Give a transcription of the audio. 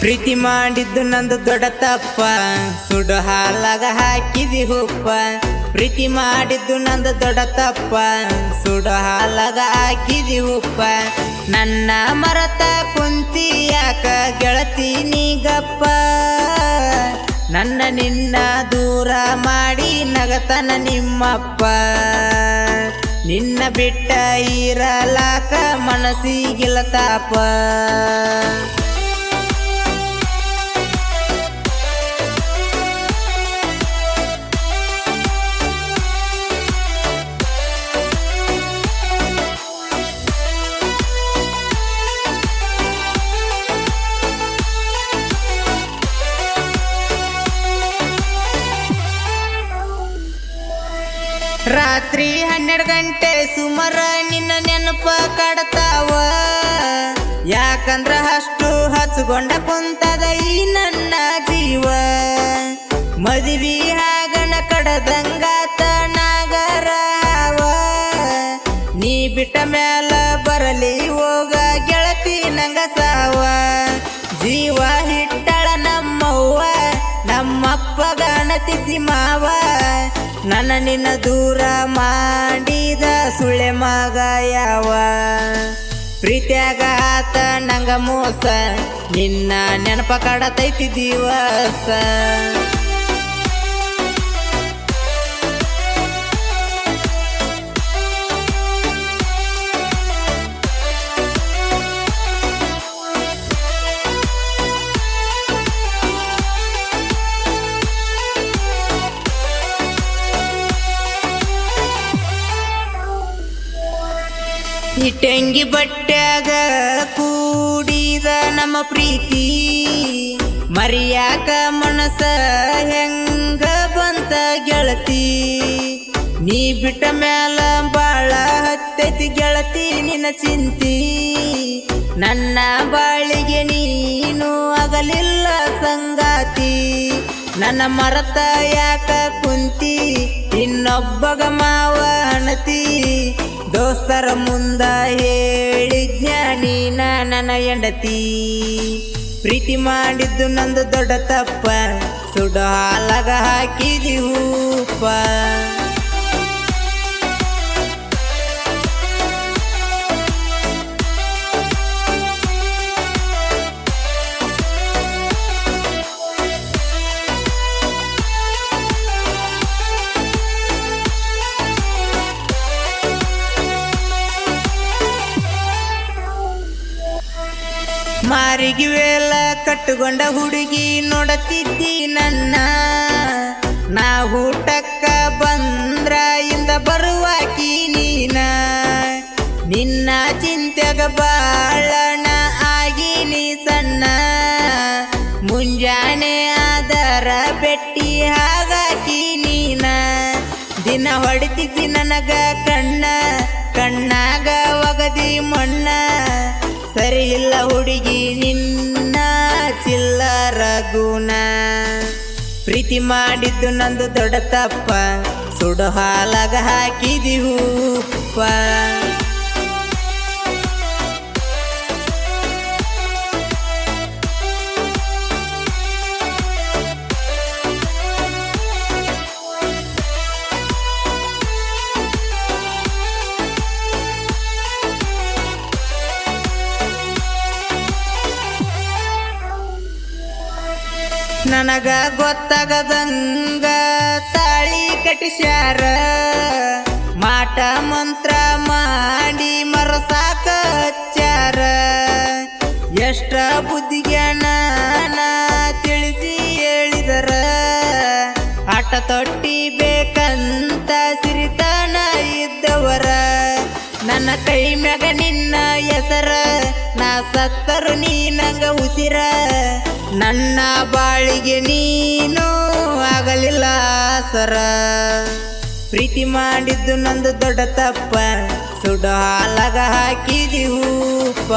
ಪ್ರೀತಿ ಮಾಡಿದ್ದು ನಂದು ದೊಡ್ಡ ತಪ್ಪ. ಸುಡು ಹಾಲಾಗ ಹಾಕಿದಿ ಹುಪ್ಪ ಪ್ರೀತಿ ಮಾಡಿದ್ದು ನಂದು ದೊಡ್ಡ ತಪ್ಪ. ಸುಡು ಹಾಲಾಗ ಹಾಕಿದಿ ಹುಪ್ಪ ನನ್ನ ಮರತ ಕುಂತಿ ಯಾಕ ಗೆಳತಿ ನೀಗಪ್ಪ? ನನ್ನ ನಿನ್ನ ದೂರ ಮಾಡಿ ನಗತನ ನಿಮ್ಮಪ್ಪ. ನಿನ್ನ ಬಿಟ್ಟ ಇರಲಾಕ ಮನಸ್ಸಿಗಿಲ್ಲ ತಾಪ. ರಾತ್ರಿ ಹನ್ನೆರಡು ಗಂಟೆ ಸುಮಾರ ನಿನ್ನ ನೆನಪ ಕಡತಾವ ಯಾಕಂದ್ರ ಅಷ್ಟು ಹಚ್ಕೊಂಡ ಕುಂತದ ಈ ನನ್ನ ಜೀವ. ಮದುವೆ ಹಾಗನ ಕಡದಂಗಾತ ನಾಗರಾವ ನೀ ಬಿಟ್ಟ ಮ್ಯಾಲ ಬರಲಿ ಹೋಗ ಗೆಳತಿ ನಂಗ ಸಾವ ಜೀವ ಹಿಟ್ಟಳ ನಮ್ಮವ್ವ, ನಮ್ಮಪ್ಪ ಗಣತಿ ಮಾವ. ನನ್ನ ನಿನ್ನ ದೂರ ಮಾಡಿದ ಸುಳೆ ಮಗ ಯಾವ? ಪ್ರೀತಿಯಾಗ ಆತ ನಂಗ ಮೋಸ, ನಿನ್ನ ನೆನಪ ಕಾಡತೈತಿ ದಿವಸ. ಇಟ್ಟಂಗಿ ಬಟ್ಟ್ಯಾಗ ಕೂಡಿದ ನಮ್ಮ ಪ್ರೀತಿ. ಮರಿಯಾಕ ಮನಸ ಹೆಂಗ ಬಂತ ಗೆಳತಿ. ನೀ ಬಿಟ್ಟ ಮ್ಯಾಲ ಬಾಳ ಹತ್ತೈತಿ ಗೆಳತಿ ನಿನ್ನ ಚಿಂತಿ. ನನ್ನ ಬಾಳಿಗೆ ನೀನು ಆಗಲಿಲ್ಲ ಸಂಗಾತಿ. ನನ್ನ ಮರತ ಯಾಕ ಕುಂತಿ? ಇನ್ನೊಬ್ಬಗ ಮಾವ ಅಣತಿ. ದೋಸ್ತರ ಮುಂದ ಹೇಳಿ ನೀನ ನನ್ನ ಹೆಂಡತಿ? ಪ್ರೀತಿ ಮಾಡಿದ್ದು ನಂದು ದೊಡ್ಡ ತಪ್ಪ. ಸುಡ ಹಾಲಾಗ ಹಾಕಿದಿ ಹೂಪ. ಮಾರಿಗೆ ವೇಲ ಕಟ್ಟುಕೊಂಡ ಹುಡುಗಿ ನೋಡತಿದ್ದಿ ನನ್ನ. ನಾ ಊಟಕ್ಕ ಬಂದ್ರ ಇಂದ ಬರುವಾಕಿ ನೀನ. ನಿನ್ನ ಚಿಂತೆಗ ಬಾಳಣ ಆಗಿ ನೀ ಸಣ್ಣ. ಮುಂಜಾನೆ ಆದರ ಬೆಟ್ಟಿ ಹಾಗಾಕಿ ನೀನ. ದಿನ ಹೊಡಿತಿದ್ದಿ ನನಗ ಕಣ್ಣ. ಕಣ್ಣಾಗ ಒಗದಿ ಮಣ್ಣ. ಸರಿ ಇಲ್ಲ ಹುಡುಗಿ ಗುಣ ಪ್ರೀತಿ ಮಾಡಿದ್ದು ನಂದು ದೊಡ್ಡ ತಪ್ಪ. ಸುಡು ಹಾಲಾಗ ಹಾಕಿದಿ ನನಗ ಗೊತ್ತಾಗದಂಗ ತಾಳಿ ಕಟ್ಟಿಸ್ಯಾರ. ಮಾಟ ಮಂತ್ರ ಮಾಡಿ ಮರಸಾಕ ಹಚ್ಚಾರ ಎಷ್ಟ ಬುದ್ಧಿಗಣ ತಿಳಿಸಿ ಹೇಳಿದರ. ಆಟ ತೊಟ್ಟಿ ಬೇಕಂತ ಸಿರಿತನ ಇದ್ದವರ. ನನ್ನ ಕೈ ಮ್ಯಾಗ ನಿನ್ನ ಹೆಸರ. ನಾ ಸತ್ತರು ನೀ ನಂಗ ಉಸಿರ. ನನ್ನ ಬಾಳಿಗೆ ನೀನು ಆಗಲಿಲ್ಲ ಸರ. ಪ್ರೀತಿ ಮಾಡಿದ್ದು ನಂದು ದೊಡ್ಡ ತಪ್ಪ. ಸುಡ ಹಾಕಿದಿ ಹೂಪ.